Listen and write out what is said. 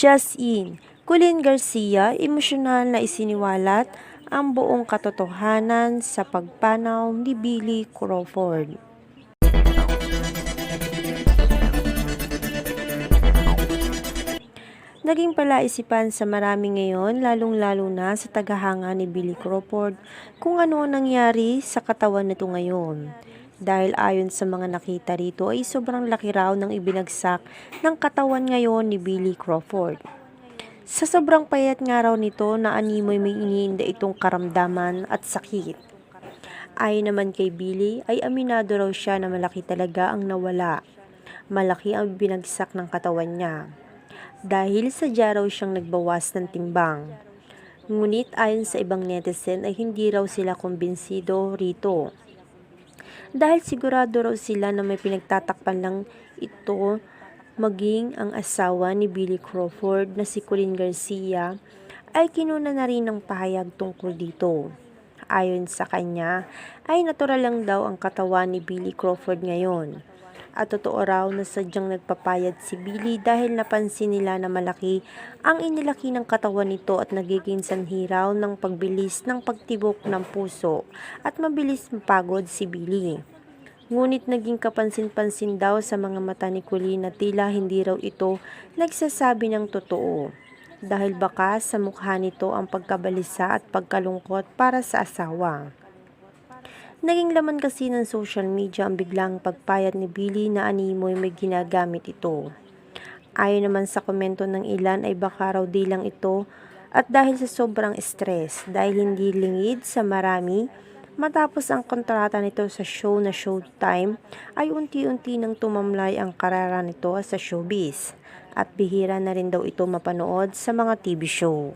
Just in, Colleen Garcia, emosyonal na isiniwalat ang buong katotohanan sa pagpanaw ni Billy Crawford. Naging palaisipan sa marami ngayon, lalong-lalo na sa tagahanga ni Billy Crawford, kung ano ang nangyari sa katawan nito ngayon. Dahil ayon sa mga nakita rito ay sobrang laki raw ng ibinagsak ng katawan ngayon ni Billy Crawford. Sa sobrang payat nga raw nito na animoy may iniinda itong karamdaman at sakit. Ayon naman kay Billy ay aminado raw siya na malaki talaga ang nawala. Malaki ang binagsak ng katawan niya. Dahil sadya raw siyang nagbawas ng timbang. Ngunit ayon sa ibang netizen ay hindi raw sila kumbinsido rito. Dahil sigurado raw sila na may pinagtatakpan lang ito maging ang asawa ni Billy Crawford na si Colleen Garcia ay kinuna na rin ng pahayag tungkol dito. Ayon sa kanya, ay natural lang daw ang katawan ni Billy Crawford ngayon. At totoo raw na sadyang nagpapayad si Billy dahil napansin nila na malaki ang inilaki ng katawan nito at nagiging sanhi raw ng pagbilis ng pagtibok ng puso at mabilis mapagod si Billy. Ngunit naging kapansin-pansin daw sa mga mata ni Colleen na tila hindi raw ito nagsasabi ng totoo. Dahil baka sa mukha nito ang pagkabalisa at pagkalungkot para sa asawa. Naging laman kasi ng social media ang biglang pagpayat ni Billy na animoy may ginagamit ito. Ayon naman sa komento ng ilan ay baka raw di lang ito at dahil sa sobrang stress dahil hindi lingid sa marami matapos ang kontrata nito sa show na Showtime ay unti-unti nang tumamlay ang karera nito sa showbiz at bihira na rin daw ito mapanood sa mga TV show.